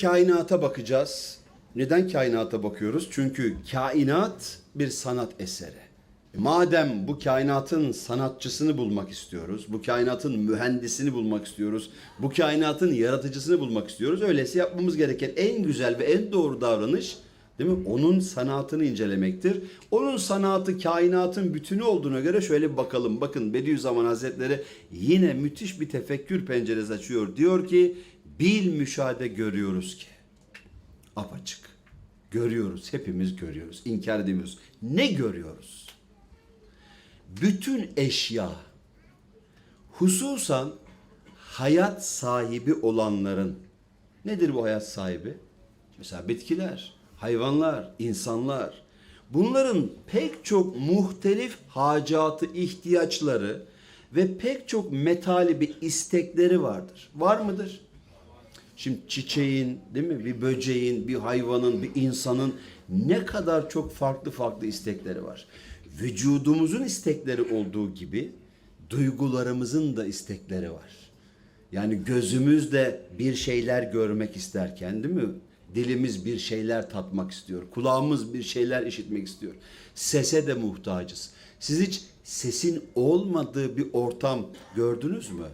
Kainata bakacağız. Neden kainata bakıyoruz? Çünkü kainat bir sanat eseri. Madem bu kainatın sanatçısını bulmak istiyoruz, bu kainatın mühendisini bulmak istiyoruz, bu kainatın yaratıcısını bulmak istiyoruz. Öyleyse yapmamız gereken en güzel ve en doğru davranış değil mi? Onun sanatını incelemektir. Onun sanatı kainatın bütünü olduğuna göre şöyle bir bakalım. Bakın Bediüzzaman Hazretleri yine müthiş bir tefekkür penceresi açıyor. Diyor ki bil müşahede görüyoruz ki. Apaçık. Görüyoruz. Hepimiz görüyoruz. İnkar edemiyoruz. Ne görüyoruz? Bütün eşya hususan hayat sahibi olanların nedir bu hayat sahibi? Mesela bitkiler, hayvanlar, insanlar. Bunların pek çok muhtelif hacatı, ihtiyaçları ve pek çok metalibi istekleri vardır. Var mıdır? Şimdi çiçeğin, değil mi? Bir böceğin, bir hayvanın, bir insanın ne kadar çok farklı farklı istekleri var. Vücudumuzun istekleri olduğu gibi duygularımızın da istekleri var. Yani gözümüz de bir şeyler görmek isterken değil mi? Dilimiz bir şeyler tatmak istiyor. Kulağımız bir şeyler işitmek istiyor. Sese de muhtacız. Siz hiç sesin olmadığı bir ortam gördünüz mü?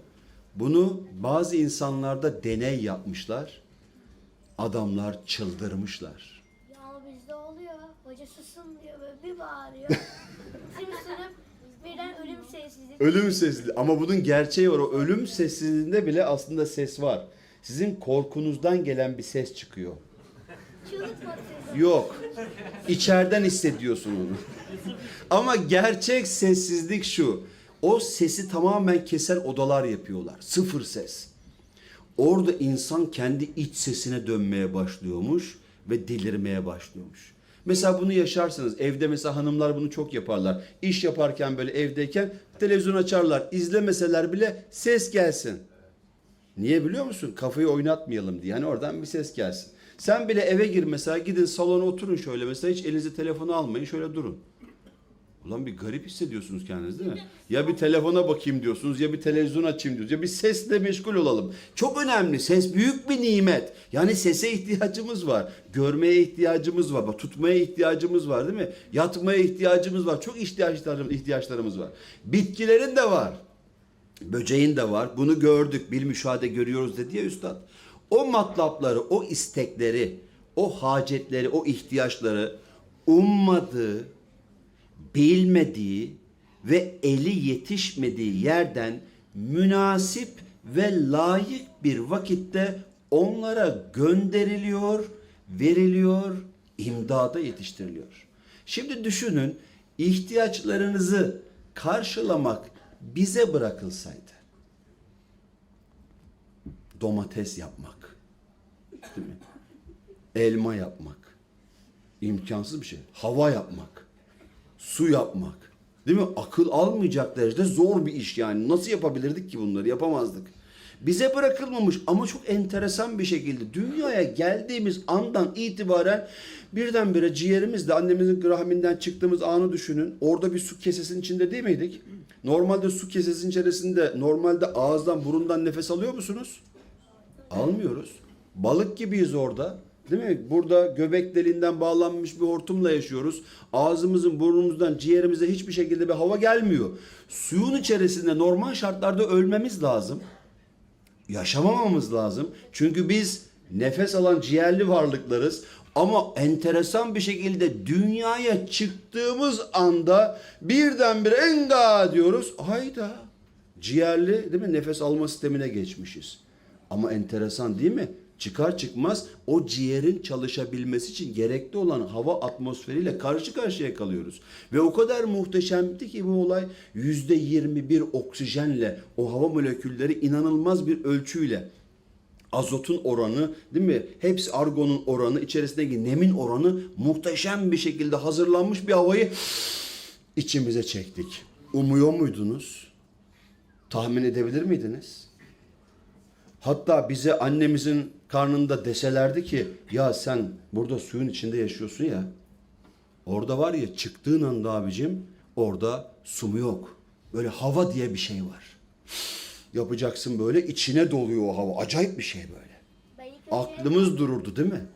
Bunu bazı insanlarda deney yapmışlar. Adamlar çıldırmışlar. Ya bizde oluyor. Hoca susun diyor böyle bir bağırıyor. Tüm sınıf birden ölüm sessizlik. Ölüm sesli ama bunun gerçeği var. O ölüm sessizliğinde bile aslında ses var. Sizin korkunuzdan gelen bir ses çıkıyor. Çığlık patladı. Yok. İçeriden hissediyorsun onu. Ama gerçek sessizlik şu. O sesi tamamen kesen odalar yapıyorlar. Sıfır ses. Orada insan kendi iç sesine dönmeye başlıyormuş ve delirmeye başlıyormuş. Mesela bunu yaşarsınız. Evde mesela hanımlar bunu çok yaparlar. İş yaparken böyle evdeyken televizyon açarlar. İzlemeseler bile ses gelsin. Niye biliyor musun? Kafayı oynatmayalım diye. Hani oradan bir ses gelsin. Sen bile eve gir mesela gidin salona oturun şöyle mesela hiç elinize telefonu almayın şöyle durun. Ulan bir garip hissediyorsunuz kendinizi değil mi? Ya bir telefona bakayım diyorsunuz ya bir televizyon açayım diyorsunuz ya bir sesle meşgul olalım. Çok önemli. Ses büyük bir nimet. Yani sese ihtiyacımız var. Görmeye ihtiyacımız var. Tutmaya ihtiyacımız var değil mi? Yatmaya ihtiyacımız var. Çok ihtiyaçlarımız, ihtiyaçlarımız var. Bitkilerin de var. Böceğin de var. Bunu gördük. Bir müşahede görüyoruz dedi ya üstad. O matlapları, o istekleri, o hacetleri, o ihtiyaçları ummadığı, bilmediği ve eli yetişmediği yerden münasip ve layık bir vakitte onlara gönderiliyor, veriliyor, imdada yetiştiriliyor. Şimdi düşünün ihtiyaçlarınızı karşılamak bize bırakılsaydı. Domates yapmak, değil mi? Elma yapmak, imkansız bir şey. Hava yapmak, su yapmak, değil mi? Akıl almayacak derecede zor bir iş yani. Nasıl yapabilirdik ki bunları? Yapamazdık. Bize bırakılmamış ama çok enteresan bir şekilde dünyaya geldiğimiz andan itibaren birdenbire ciğerimizle annemizin rahminden çıktığımız anı düşünün. Orada bir su kesesinin içinde değil miydik? Normalde su kesesinin içerisinde normalde ağızdan burundan nefes alıyor musunuz? Almıyoruz. Balık gibiyiz orada. Değil mi? Burada göbek deliğinden bağlanmış bir hortumla yaşıyoruz. Ağzımızın, burnumuzdan, ciğerimize hiçbir şekilde bir hava gelmiyor. Suyun içerisinde normal şartlarda ölmemiz lazım. Yaşamamamız lazım. Çünkü biz nefes alan ciğerli varlıklarız. Ama enteresan bir şekilde dünyaya çıktığımız anda birdenbire enga diyoruz. Hayda. Ciğerli değil mi? Nefes alma sistemine geçmişiz. Ama enteresan değil mi? Çıkar çıkmaz o ciğerin çalışabilmesi için gerekli olan hava atmosferiyle karşı karşıya kalıyoruz. Ve o kadar muhteşemdi ki bu olay yüzde 21 oksijenle o hava molekülleri inanılmaz bir ölçüyle azotun oranı değil mi? Hepsi argonun oranı, içerisindeki nemin oranı muhteşem bir şekilde hazırlanmış bir havayı içimize çektik. Umuyor muydunuz? Tahmin edebilir miydiniz? Hatta bize annemizin karnında deselerdi ki ya sen burada suyun içinde yaşıyorsun ya. Orada var ya çıktığın anda abicim orada su mu yok. Böyle hava diye bir şey var. Yapacaksın böyle içine doluyor o hava. Acayip bir şey böyle. Aklımız dururdu değil mi?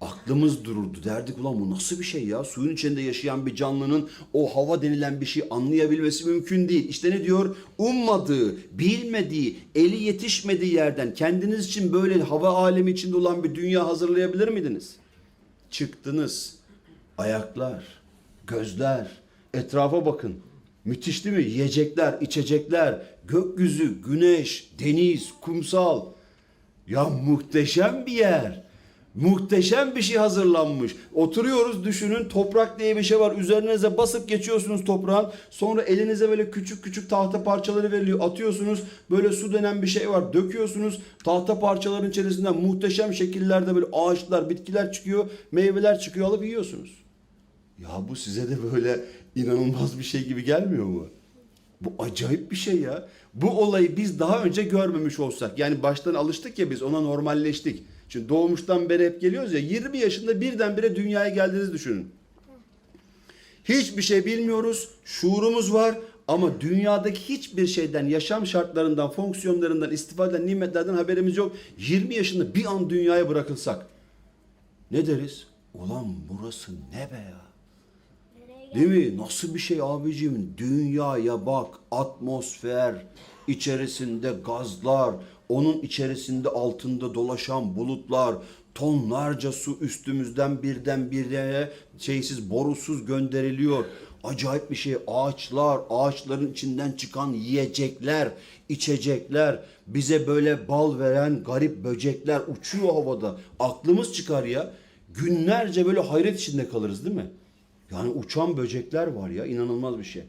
Aklımız dururdu. Derdik ulan bu nasıl bir şey ya? Suyun içinde yaşayan bir canlının o hava denilen bir şey anlayabilmesi mümkün değil. İşte ne diyor? Ummadığı, bilmediği, eli yetişmediği yerden kendiniz için böyle hava alemi içinde olan bir dünya hazırlayabilir miydiniz? Çıktınız. Ayaklar, gözler, etrafa bakın. Müthiş değil mi? Yiyecekler, içecekler, gökyüzü, güneş, deniz, kumsal. Ya muhteşem bir yer. Muhteşem bir şey hazırlanmış. Oturuyoruz düşünün toprak diye bir şey var. Üzerinize basıp geçiyorsunuz toprağın. Sonra elinize böyle küçük küçük tahta parçaları veriliyor. Atıyorsunuz. Böyle su denen bir şey var. Döküyorsunuz. Tahta parçaların içerisinden muhteşem şekillerde böyle ağaçlar, bitkiler çıkıyor. Meyveler çıkıyor alıp yiyorsunuz. Ya bu size de böyle inanılmaz bir şey gibi gelmiyor mu? Bu acayip bir şey ya. Bu olayı biz daha önce görmemiş olsak yani baştan alıştık ya biz ona normalleştik. Şimdi doğmuştan beri hep geliyoruz ya 20 yaşında birdenbire dünyaya geldiğinizi düşünün. Hiçbir şey bilmiyoruz, şuurumuz var ama dünyadaki hiçbir şeyden, yaşam şartlarından, fonksiyonlarından, istifade nimetlerden haberimiz yok. 20 yaşında bir an dünyaya bırakılsak ne deriz? Ulan burası ne be ya? Değil mi? Nasıl bir şey abicim? Dünyaya bak, atmosfer, içerisinde gazlar, onun içerisinde altında dolaşan bulutlar, tonlarca su üstümüzden birden birine şeysiz borusuz gönderiliyor. Acayip bir şey. Ağaçlar, ağaçların içinden çıkan yiyecekler, içecekler, bize böyle bal veren garip böcekler uçuyor havada. Aklımız çıkar ya. Günlerce böyle hayret içinde kalırız değil mi? Yani uçan böcekler var ya inanılmaz bir şey.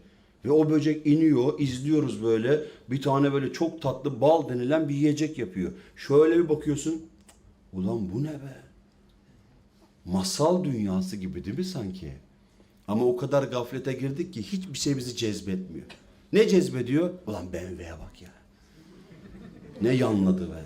Ve o böcek iniyor, izliyoruz böyle. Bir tane böyle çok tatlı bal denilen bir yiyecek yapıyor. Şöyle bir bakıyorsun. Ulan bu ne be? Masal dünyası gibi değil mi sanki? Ama o kadar gaflete girdik ki hiçbir şey bizi cezbetmiyor. Ne cezbediyor? Ulan BMW'ye bak ya. Ne yanladı be.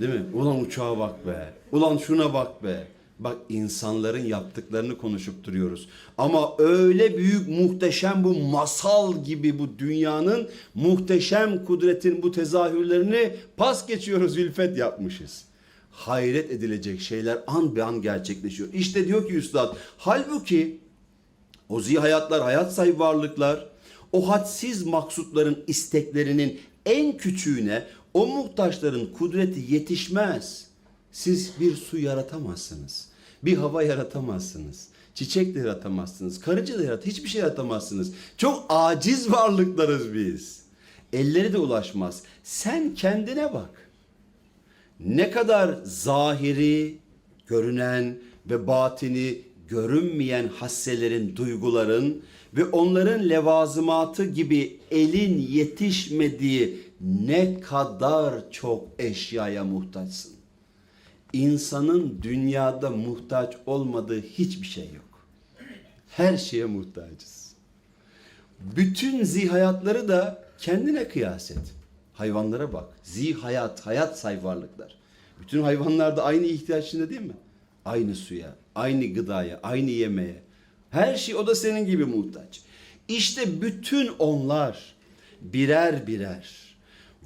Değil mi? Ulan uçağa bak be. Ulan şuna bak be. Bak insanların yaptıklarını konuşup duruyoruz. Ama öyle büyük muhteşem bu masal gibi bu dünyanın muhteşem kudretin bu tezahürlerini pas geçiyoruz ülfet yapmışız. Hayret edilecek şeyler an be an gerçekleşiyor. İşte diyor ki üstad halbuki o zihayatlar, hayat sahibi varlıklar, o hadsiz maksutların isteklerinin en küçüğüne o muhtaçların kudreti yetişmez. Siz bir su yaratamazsınız. Bir hava yaratamazsınız. Çiçek de yaratamazsınız. Karınca da yarat, hiçbir şey yaratamazsınız. Çok aciz varlıklarız biz. Elleri de ulaşmaz. Sen kendine bak ne kadar zahiri, görünen ve batini görünmeyen hasselerin, duyguların ve onların levazımatı gibi elin yetişmediği ne kadar çok eşyaya muhtaçsın. İnsanın dünyada muhtaç olmadığı hiçbir şey yok. Her şeye muhtacız. Bütün zihayatları da kendine kıyas et. Hayvanlara bak. Zihayat, hayat say varlıklar. Bütün hayvanlar da aynı ihtiyaç içinde değil mi? Aynı suya, aynı gıdaya, aynı yemeğe. Her şey o da senin gibi muhtaç. İşte bütün onlar birer birer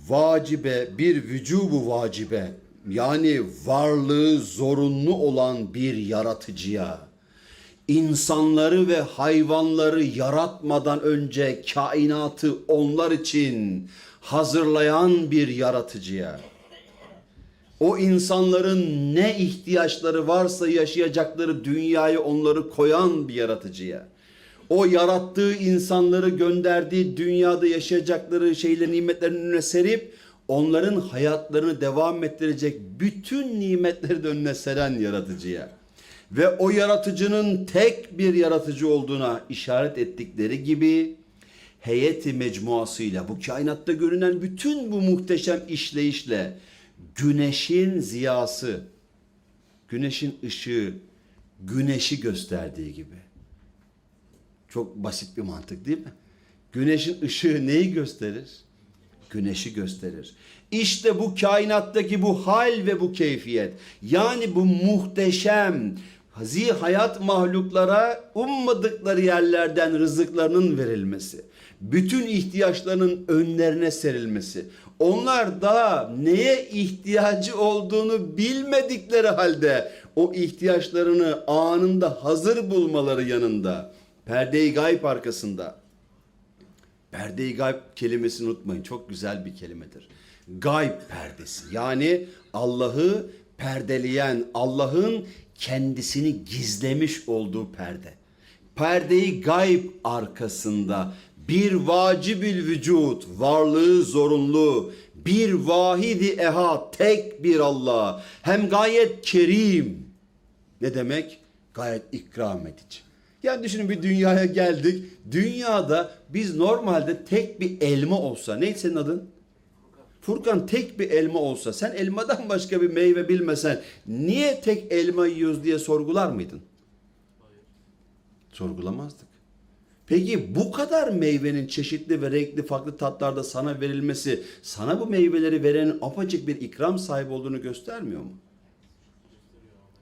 vacibe, bir vücubu vacibe yani varlığı zorunlu olan bir yaratıcıya insanları ve hayvanları yaratmadan önce kainatı onlar için hazırlayan bir yaratıcıya o insanların ne ihtiyaçları varsa yaşayacakları dünyayı onları koyan bir yaratıcıya o yarattığı insanları gönderdiği dünyada yaşayacakları şeyleri nimetlerin önüne serip onların hayatlarını devam ettirecek bütün nimetleri de önüne seren yaratıcıya ve o yaratıcının tek bir yaratıcı olduğuna işaret ettikleri gibi heyeti mecmuasıyla bu kainatta görünen bütün bu muhteşem işleyişle güneşin ziyası, güneşin ışığı, güneşi gösterdiği gibi. Çok basit bir mantık değil mi? Güneşin ışığı neyi gösterir? Güneşi gösterir. İşte bu kainattaki bu hal ve bu keyfiyet. Yani bu muhteşem zi hayat mahluklara ummadıkları yerlerden rızıklarının verilmesi. Bütün ihtiyaçlarının önlerine serilmesi. Onlar daha neye ihtiyacı olduğunu bilmedikleri halde o ihtiyaçlarını anında hazır bulmaları yanında. Perde-i gayb arkasında. Perde-i gayb kelimesini unutmayın. Çok güzel bir kelimedir. Gayb perdesi. Yani Allah'ı perdeleyen, Allah'ın kendisini gizlemiş olduğu perde. Perde-i gayb arkasında bir vacibül vücut, varlığı zorunlu, bir vahidi ehad, tek bir Allah. Hem gayet kerim. Ne demek? Gayet ikram edici. Yani düşünün bir dünyaya geldik. Dünyada biz normalde tek bir elma olsa, neydi senin adın? Furkan tek bir elma olsa, sen elmadan başka bir meyve bilmesen, niye tek elma yiyoruz diye sorgular mıydın? Sorgulamazdık. Peki bu kadar meyvenin çeşitli ve renkli farklı tatlarda sana verilmesi, sana bu meyveleri verenin apacık bir ikram sahibi olduğunu göstermiyor mu?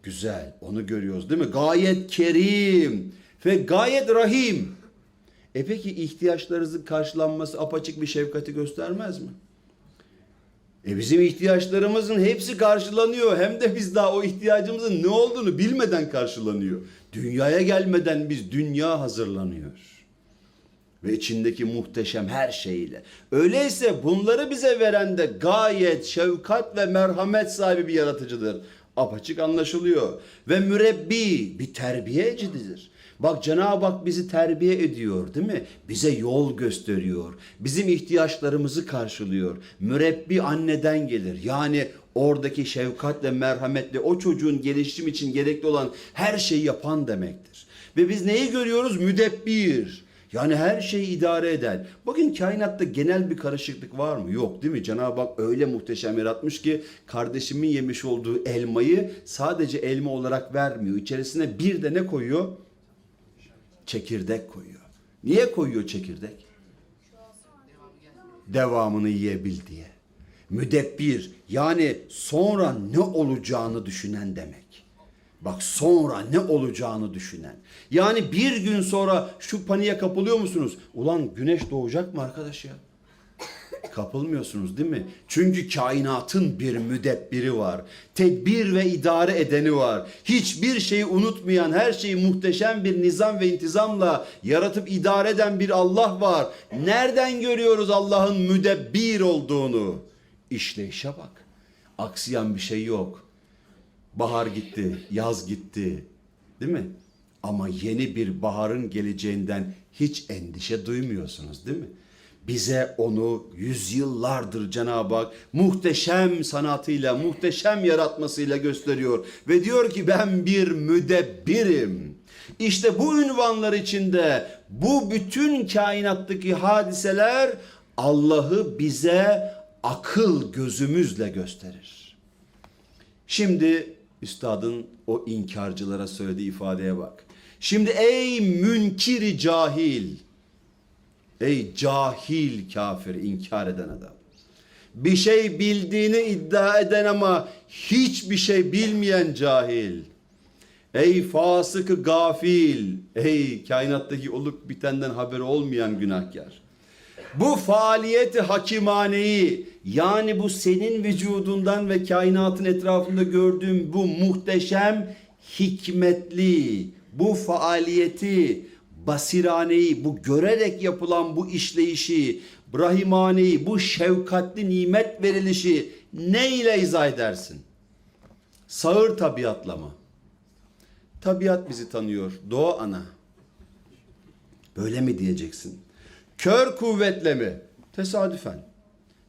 Güzel. Onu görüyoruz değil mi? Gayet kerim ve gayet rahim. E peki ihtiyaçlarınızın karşılanması apaçık bir şefkati göstermez mi? E bizim ihtiyaçlarımızın hepsi karşılanıyor. Hem de biz daha o ihtiyacımızın ne olduğunu bilmeden karşılanıyor. Dünyaya gelmeden biz dünya hazırlanıyor. Ve içindeki muhteşem her şeyiyle. Öyleyse bunları bize veren de gayet şefkat ve merhamet sahibi bir yaratıcıdır. Apaçık anlaşılıyor. Ve mürebbi bir terbiyecidir. Bak Cenab-ı Hak bizi terbiye ediyor değil mi? Bize yol gösteriyor. Bizim ihtiyaçlarımızı karşılıyor. Mürebbi anneden gelir. Yani oradaki şefkatle merhametle o çocuğun gelişim için gerekli olan her şeyi yapan demektir. Ve biz neyi görüyoruz? Müdebbir. Yani her şeyi idare eden. Bugün kainatta genel bir karışıklık var mı? Yok değil mi? Cenab-ı Hak öyle muhteşem yaratmış ki kardeşimin yemiş olduğu elmayı sadece elma olarak vermiyor. İçerisine bir de ne koyuyor? Çekirdek koyuyor. Niye koyuyor çekirdek? Devamını yiyebil diye. Müdebbir yani sonra ne olacağını düşünen demek. Bak sonra ne olacağını düşünen. Yani bir gün sonra şu paniğe kapılıyor musunuz? Ulan güneş doğacak mı arkadaş ya? Kapılmıyorsunuz değil mi? Çünkü kainatın bir müdebbiri var. Tedbir ve idare edeni var. Hiçbir şeyi unutmayan, her şeyi muhteşem bir nizam ve intizamla yaratıp idare eden bir Allah var. Nereden görüyoruz Allah'ın müdebbir olduğunu? İşleyişe bak. Aksiyan bir şey yok. Bahar gitti, yaz gitti. Değil mi? Ama yeni bir baharın geleceğinden hiç endişe duymuyorsunuz değil mi? Bize onu yüzyıllardır Cenab-ı Hak muhteşem sanatıyla, muhteşem yaratmasıyla gösteriyor. Ve diyor ki ben bir müdebbirim. İşte bu ünvanlar içinde bu bütün kainattaki hadiseler Allah'ı bize akıl gözümüzle gösterir. Şimdi üstadın o inkarcılara söylediği ifadeye bak. Şimdi ey münkiri cahil, ey cahil kafir inkar eden adam. Bir şey bildiğini iddia eden ama hiçbir şey bilmeyen cahil. Ey fasıkı gafil, ey kainattaki olup bitenden haberi olmayan günahkar. Bu faaliyeti hakimaneyi yani bu senin vücudundan ve kainatın etrafında gördüğüm bu muhteşem hikmetli bu faaliyeti basiraneyi bu görerek yapılan bu işleyişi brahimaneyi bu şefkatli nimet verilişi ne ile izah edersin? Sağır tabiatla mı? Tabiat bizi tanıyor. Doğa ana. Böyle mi diyeceksin? Kör kuvvetle mi? Tesadüfen.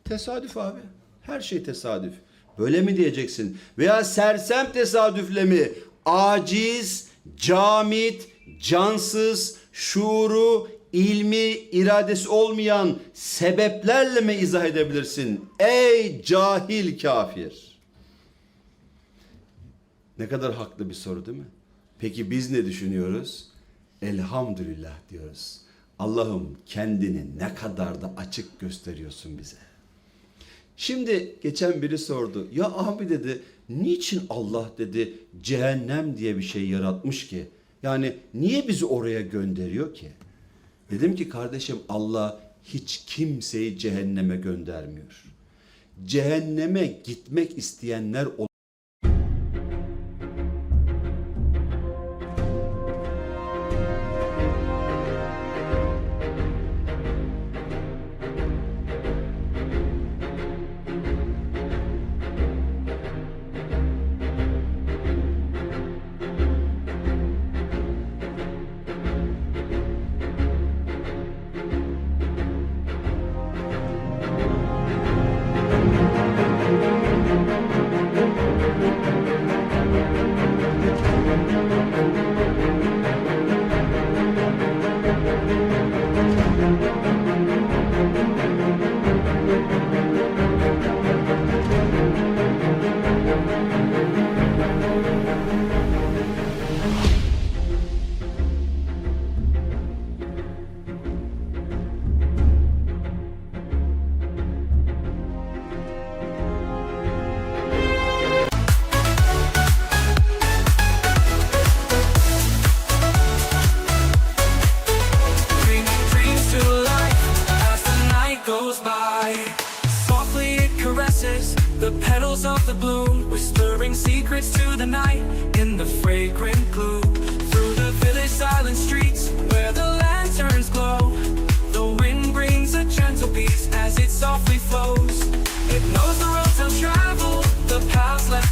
Tesadüf abi. Her şey tesadüf. Böyle mi diyeceksin? Veya sersem tesadüfle mi? Aciz, camit, cansız, şuuru, ilmi, iradesi olmayan sebeplerle mi izah edebilirsin? Ey cahil kafir. Ne kadar haklı bir soru değil mi? Peki biz ne düşünüyoruz? Elhamdülillah diyoruz. Allah'ım kendini ne kadar da açık gösteriyorsun bize. Şimdi geçen biri sordu. Ya abi dedi niçin Allah dedi cehennem diye bir şey yaratmış ki? Yani niye bizi oraya gönderiyor ki? Dedim ki kardeşim Allah hiç kimseyi cehenneme göndermiyor. cehenneme gitmek isteyenler ol-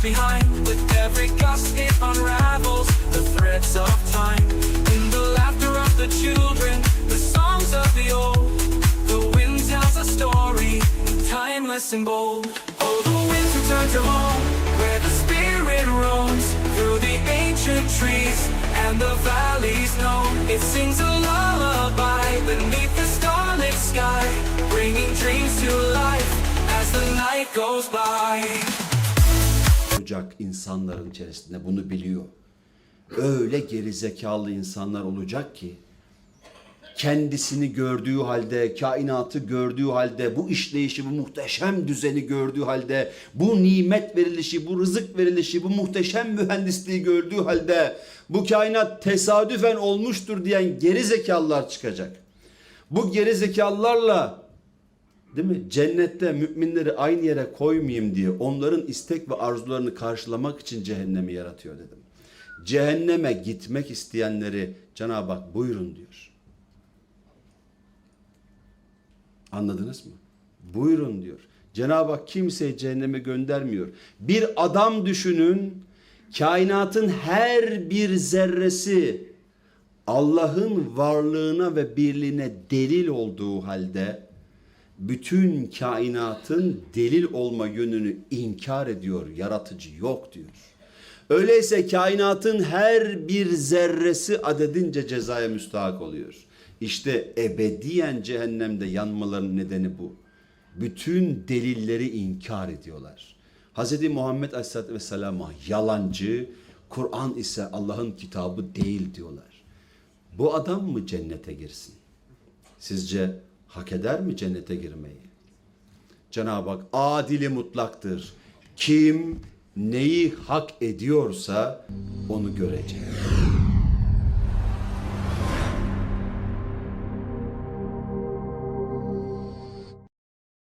behind. With every gust, it unravels the threads of time. In the laughter of the children, the songs of the old, the wind tells a story, timeless and bold. Oh, the winds return to home, where the spirit roams through the ancient trees and the valleys know it sings a lullaby beneath the starlit sky, bringing dreams to life as the night goes by. Olacak insanların içerisinde bunu biliyor. Öyle geri zekalı insanlar olacak ki kendisini gördüğü halde, kainatı gördüğü halde, bu işleyişi, bu muhteşem düzeni gördüğü halde, bu nimet verilişi, bu rızık verilişi, bu muhteşem mühendisliği gördüğü halde, bu kainat tesadüfen olmuştur diyen geri zekalılar çıkacak. Bu geri zekalılarla Değil mi? Cennette müminleri aynı yere koymayayım diye onların istek ve arzularını karşılamak için cehennemi yaratıyor dedim. Cehenneme gitmek isteyenleri Cenab-ı Hak buyurun diyor. Anladınız mı? Buyurun diyor. Cenab-ı Hak kimseyi cehenneme göndermiyor. Bir adam düşünün, kainatın her bir zerresi Allah'ın varlığına ve birliğine delil olduğu halde bütün kainatın delil olma yönünü inkar ediyor. Yaratıcı yok diyor. Öyleyse kainatın her bir zerresi adedince cezaya müstahak oluyor. İşte ebediyen cehennemde yanmaların nedeni bu. Bütün delilleri inkar ediyorlar. Hz. Muhammed Aleyhisselatü Vesselam'a yalancı, Kur'an ise Allah'ın kitabı değil diyorlar. Bu adam mı cennete girsin? Sizce hak eder mi cennete girmeyi? Cenab-ı Hak adili mutlaktır. Kim neyi hak ediyorsa onu görecek.